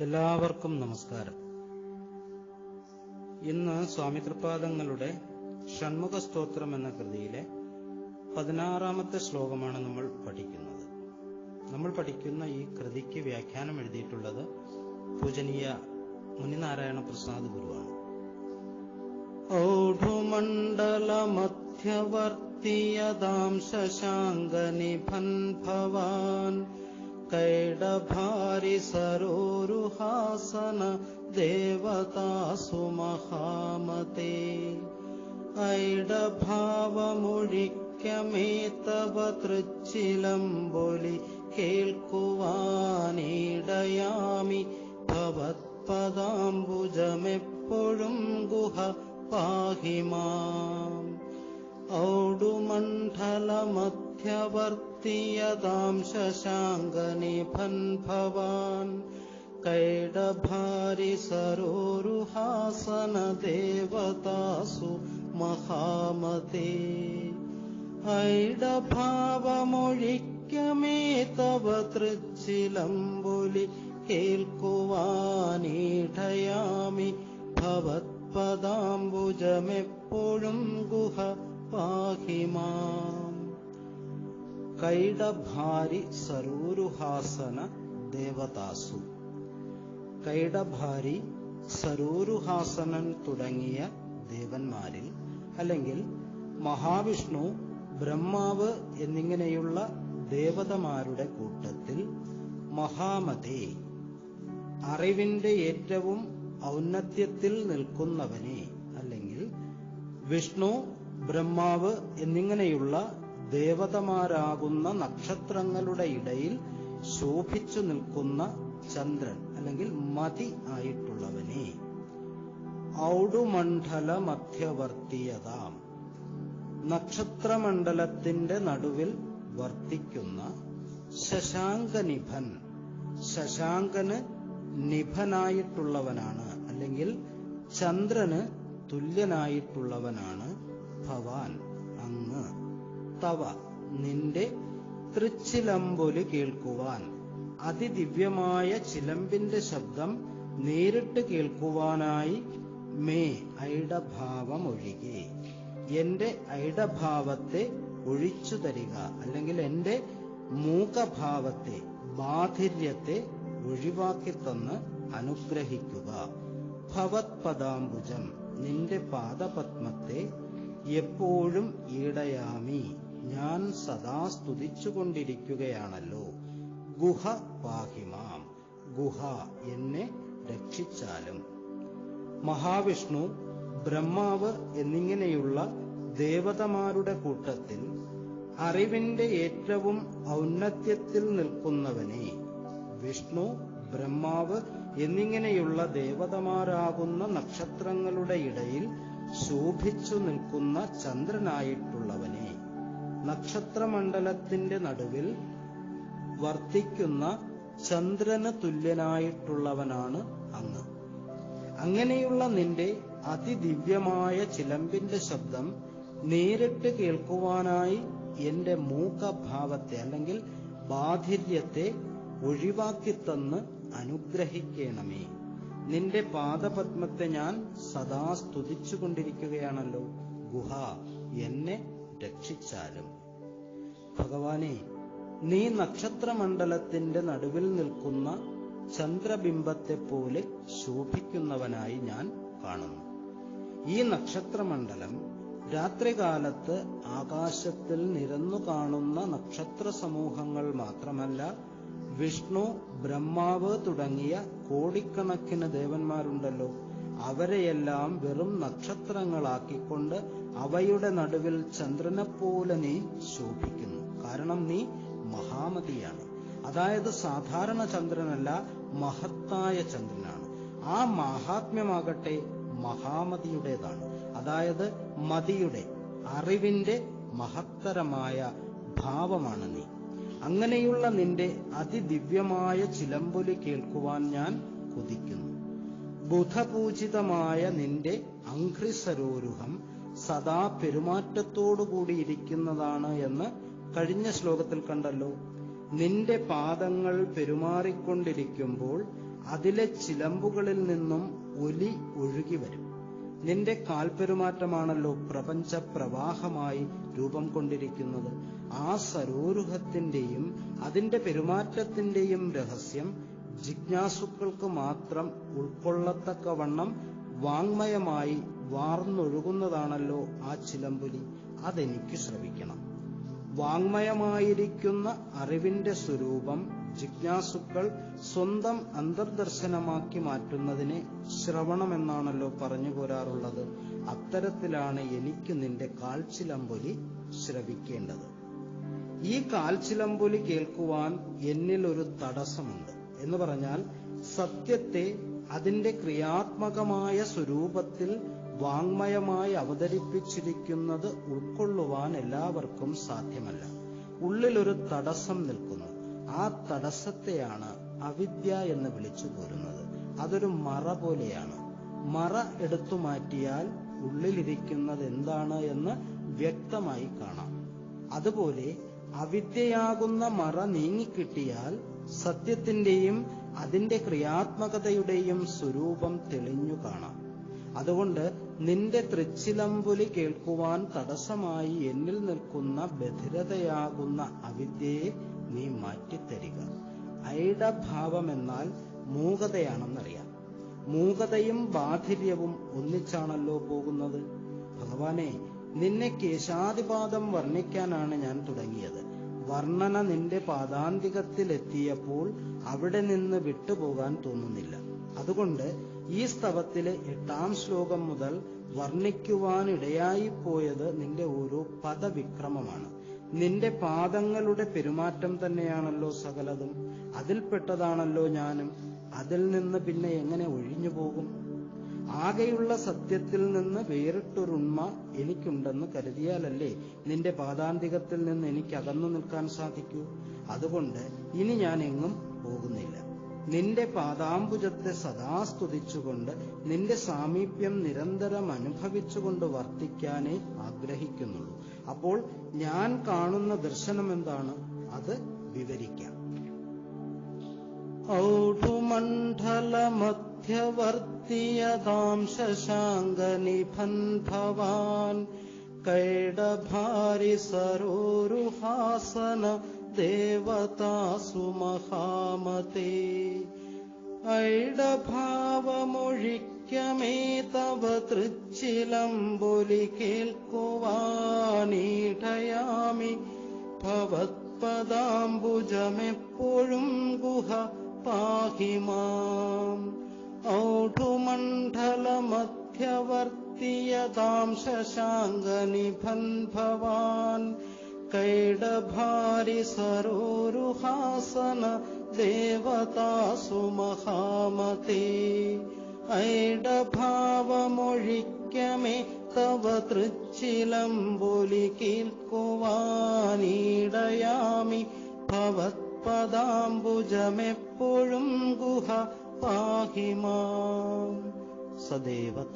എല്ലാവർക്കും നമസ്കാരം. ഇന്ന് സ്വാമി തൃപാദങ്ങളുടെ ഷൺമുഖ സ്തോത്രം എന്ന കൃതിയിലെ പതിനാറാമത്തെ ശ്ലോകമാണ് നമ്മൾ പഠിക്കുന്നത്. നമ്മൾ പഠിക്കുന്ന ഈ കൃതിക്ക് വ്യാഖ്യാനം എഴുതിയിട്ടുള്ളത് പൂജനീയ മുനിനാരായണ പ്രസാദ് ഗുരുവാണ്. ഔഢുമണ്ഡലമധ്യവർത്തിയതാം ശശാങ്കനിഭൻ ഭവാൻ कैडभारि सरोरुहासन देवतासु महामते ഐടഭാവമൊഴിക്കമേത്തവ തൃച്ചിലമ്പൊലി കേൾക്കുവാനിടയാമി ഭവത്പദാംബുജമെപ്പോഴും ഗുഹ പാഹിമാം ഔഡുമണ്ഡലമധ്യവർത്തിയതാം ശശാങ്കനിഭൻ ഭവാൻ कैडभारि सरोरुहासन देवतासु महामते ഐടഭാവമൊഴിക്കമേ തവ തൃച്ചിലമ്പൊലി കേൾക്കുവാനിടയാമി ഭവത്പദാംബുജമെപ്പോഴും ഗുഹ പാഹിമാം കൈഡഭാരി സരൂരുഹാസന ദേവതാസു കൈഡഭാരി സരൂരുഹാസനൻ തുടങ്ങിയ ദേവന്മാരിൽ അല്ലെങ്കിൽ മഹാവിഷ്ണു ബ്രഹ്മാവ് എന്നിങ്ങനെയുള്ള ദേവതമാരുടെ കൂട്ടത്തിൽ മഹാമതേ അറിവിന്റെ ഏറ്റവും ഔന്നത്യത്തിൽ നിൽക്കുന്നവനെ അല്ലെങ്കിൽ വിഷ്ണു ബ്രഹ്മാവ് എന്നിങ്ങനെയുള്ള ദേവതമാരാകുന്ന നക്ഷത്രങ്ങളുടെ ഇടയിൽ ശോഭിച്ചു നിൽക്കുന്ന ചന്ദ്രൻ അല്ലെങ്കിൽ മതി ആയിട്ടുള്ളവനെ. ഔടുമണ്ഡല മധ്യവർത്തിയതാം നക്ഷത്രമണ്ഡലത്തിന്റെ നടുവിൽ വർത്തിക്കുന്ന ശശാങ്കനിഭൻ. ശശാങ്കന് നിഭനായിട്ടുള്ളവനാണ് അല്ലെങ്കിൽ ചന്ദ്രന് തുല്യനായിട്ടുള്ളവനാണ് ഭവാൻ. തവ നിന്റെ തൃച്ചിലമ്പൊലി കേൾക്കുവാൻ. അതിദിവ്യമായ ചിലമ്പിന്റെ ശബ്ദം നേരിട്ട് കേൾക്കുവാനായി മേ ഐഡഭാവമൊഴികെ എന്റെ ഐഡഭാവത്തെ ഒഴിച്ചു തരിക അല്ലെങ്കിൽ എന്റെ മൂകഭാവത്തെ ബാധിര്യത്തെ ഒഴിവാക്കി തന്ന് അനുഗ്രഹിക്കുക. ഭവത്പദാംബുജം നിന്റെ പാദപത്മത്തെ എപ്പോഴും ഈടയാമി. ഞാൻ സദാ സ്തുതിച്ചുകൊണ്ടിരിക്കുകയാണല്ലോ. ഗുഹ പാഹിമാം ഗുഹ എന്നെ രക്ഷിച്ചാലും. മഹാവിഷ്ണു ബ്രഹ്മാവ് എന്നിങ്ങനെയുള്ള ദേവതമാരുടെ കൂട്ടത്തിൽ അറിവിന്റെ ഏറ്റവും ഔന്നത്യത്തിൽ നിൽക്കുന്നവനെ വിഷ്ണു ബ്രഹ്മാവ് എന്നിങ്ങനെയുള്ള ദേവതമാരാകുന്ന നക്ഷത്രങ്ങളുടെ ഇടയിൽ ശോഭിച്ചു നിൽക്കുന്ന ചന്ദ്രനായിട്ടുള്ളവനെ നക്ഷത്രമണ്ഡലത്തിന്റെ നടുവിൽ വർത്തിക്കുന്ന ചന്ദ്രന് തുല്യനായിട്ടുള്ളവനാണ് അങ്ങ്. അങ്ങനെയുള്ള നിന്റെ അതിദിവ്യമായ ചിലമ്പിന്റെ ശബ്ദം നേരിട്ട് കേൾക്കുവാനായി എന്റെ മൂകഭാവത്തെ അല്ലെങ്കിൽ ബാധിര്യത്തെ ഒഴിവാക്കി തന്ന് അനുഗ്രഹിക്കണമേ. നിന്റെ പാദപത്മത്തെ ഞാൻ സദാ സ്തുതിച്ചുകൊണ്ടിരിക്കുകയാണല്ലോ. ഗുഹ എന്നെ രക്ഷിച്ചാലും. ഭഗവാനെ നീ നക്ഷത്രമണ്ഡലത്തിന്റെ നടുവിൽ നിൽക്കുന്ന ചന്ദ്രബിംബത്തെ പോലെ ശോഭിക്കുന്നവനായി ഞാൻ കാണുന്നു. ഈ നക്ഷത്രമണ്ഡലം രാത്രികാലത്ത് ആകാശത്തിൽ നിരന്നു കാണുന്ന നക്ഷത്ര സമൂഹങ്ങൾ മാത്രമല്ല വിഷ്ണു ബ്രഹ്മാവ് തുടങ്ങിയ കോടിക്കണക്കിന് ദേവന്മാരുണ്ടല്ലോ. അവരെയെല്ലാം വെറും നക്ഷത്രങ്ങളാക്കിക്കൊണ്ട് അവയുടെ നടുവിൽ ചന്ദ്രനെപ്പോലെ നീ ശോഭിക്കുന്നു. കാരണം നീ മഹാമതിയാണ്. അതായത് സാധാരണ ചന്ദ്രനല്ല മഹത്തായ ചന്ദ്രനാണ്. ആ മഹാത്മ്യമാകട്ടെ മഹാമതിയുടേതാണ്. അതായത് മതിയുടെ അറിവിന്റെ മഹത്തരമായ ഭാവമാണ് നീ. അങ്ങനെയുള്ള നിന്റെ അതിദിവ്യമായ ചിലമ്പൊലി കേൾക്കുവാൻ ഞാൻ കൊതിക്കുന്നു. ബുധപൂജിതമായ നിന്റെ അംഘ്രിസരോരുഹം സദാ പെരുമാറ്റത്തോടുകൂടി ഇരിക്കുന്നതാണ് എന്ന് കഴിഞ്ഞ ശ്ലോകത്തിൽ കണ്ടല്ലോ. നിന്റെ പാദങ്ങൾ പെരുമാറിക്കൊണ്ടിരിക്കുമ്പോൾ അതിലെ ചിലമ്പുകളിൽ നിന്നും ഒലി ഒഴുകി വരും. നിന്റെ കാൽപെരുമാറ്റമാണല്ലോ പ്രപഞ്ച പ്രവാഹമായി രൂപം കൊണ്ടിരിക്കുന്നത്. ആ സരോരുഹത്തിന്റെയും അതിന്റെ പെരുമാറ്റത്തിന്റെയും രഹസ്യം ജിജ്ഞാസുക്കൾക്ക് മാത്രം ഉൾക്കൊള്ളത്തക്കവണ്ണം വാങ്മയമായി വാർന്നൊഴുകുന്നതാണല്ലോ ആ ചിലമ്പുലി. അതെനിക്ക് ശ്രവിക്കണം. വാങ്മയമായിരിക്കുന്ന അറിവിന്റെ സ്വരൂപം ജിജ്ഞാസുക്കൾ സ്വന്തം അന്തർദർശനമാക്കി മാറ്റുന്നതിനെ ശ്രവണമെന്നാണല്ലോ പറഞ്ഞു പോരാറുള്ളത്. അത്തരത്തിലാണ് എനിക്ക് നിന്റെ കാൽച്ചിലമ്പൊലി ശ്രവിക്കേണ്ടത്. ഈ കാൽച്ചിലമ്പൊലി കേൾക്കുവാൻ എന്നിൽ ഒരു തടസ്സമുണ്ട്. എന്ന് പറഞ്ഞാൽ സത്യത്തെ അതിന്റെ ക്രിയാത്മകമായ സ്വരൂപത്തിൽ വാങ്മയമായി അവതരിപ്പിച്ചിരിക്കുന്നത് ഉൾക്കൊള്ളുവാൻ എല്ലാവർക്കും സാധ്യമല്ല. ഉള്ളിലൊരു തടസ്സം നിൽക്കുന്നു. ആ തടസ്സത്തെയാണ് അവിദ്യ എന്ന് വിളിച്ചു പോരുന്നത്. അതൊരു മറ പോലെയാണ്. മറ എടുത്തു മാറ്റിയാൽ ഉള്ളിലിരിക്കുന്നത് എന്താണ് എന്ന് വ്യക്തമായി കാണാം. അതുപോലെ അവിദ്യയാകുന്ന മറ നീങ്ങിക്കിട്ടിയാൽ സത്യത്തിന്റെയും അതിന്റെ ക്രിയാത്മകതയുടെയും സ്വരൂപം തെളിഞ്ഞു കാണാം. അതുകൊണ്ട് നിന്റെ തൃച്ചിലമ്പുലി കേൾക്കുവാൻ തടസ്സമായി എന്നിൽ നിൽക്കുന്ന ബധിരതയാകുന്ന അവിദ്യയെ നീ മാറ്റിത്തരിക. ഐഡഭാവമെന്നാൽ മൂകതയാണെന്നറിയാം. മൂകതയും ബാധിര്യവും ഒന്നിച്ചാണല്ലോ പോകുന്നത്. ഭഗവാനെ നിന്നെ കേശാതിപാദം വർണിക്കാനാണ് ഞാൻ തുടങ്ങിയത്. വർണന നിന്റെ പാദാന്തികത്തിലെത്തിയപ്പോൾ അവിടെ നിന്ന് വിട്ടുപോകാൻ തോന്നുന്നില്ല. അതുകൊണ്ട് ഈ സ്തവത്തിലെ എട്ടാം ശ്ലോകം മുതൽ വർണിക്കുവാനിടയായിപ്പോയത് നിന്റെ ഓരോ പദവിക്രമമാണ്. നിന്റെ പാദങ്ങളുടെ പെരുമാറ്റം തന്നെയാണല്ലോ സകലതും. അതിൽപ്പെട്ടതാണല്ലോ ഞാനും. അതിൽ നിന്ന് പിന്നെ എങ്ങനെ ഒഴിഞ്ഞു പോകും ആകെയുള്ള സത്യത്തിൽ നിന്ന് വേറിട്ടൊരുണ്മ എനിക്കുണ്ടെന്ന് കരുതിയാലല്ലേ നിന്റെ പാതാന്തികത്തിൽ നിന്ന് എനിക്ക് അകന്നു നിൽക്കാൻ സാധിക്കൂ? അതുകൊണ്ട് ഇനി ഞാൻ എങ്ങും പോകുന്നില്ല. നിന്റെ പാദാംബുജത്തെ സദാ സ്തുതിച്ചുകൊണ്ട് നിന്റെ സാമീപ്യം നിരന്തരം അനുഭവിച്ചുകൊണ്ട് വർത്തിക്കാനേ ആഗ്രഹിക്കുന്നുള്ളൂ. അപ്പോൾ ഞാൻ കാണുന്ന ദർശനം എന്താണ്? അത് വിവരിക്കാം. ഔഢുമണ്ഡലമധ്യവർത്തിയതാം ശശാങ്കനിഭൻ ഭവാൻ കൈഡഭാരി സരോരുഹാസന ദേവതാസു മഹാമതേ ഐഡഭാവമൊഴിക്കമേ തവ തൃച്ചിലമ്പൊലി കേൾക്കുവാനീടയാമി ഭവത്പദാംബുജമെപ്പോഴും ഗുഹ പാഹി र्ति यदांशनिभन् भवान् कैडभारिसरोरुहासन देवतासुमहामते ऐडभावमोक्यमे तव तृचिलम्बुलिकील् कुवा नीडयामि भवत्पदाम्बुजमे पुरङ्गुह पाहिमा सदेवत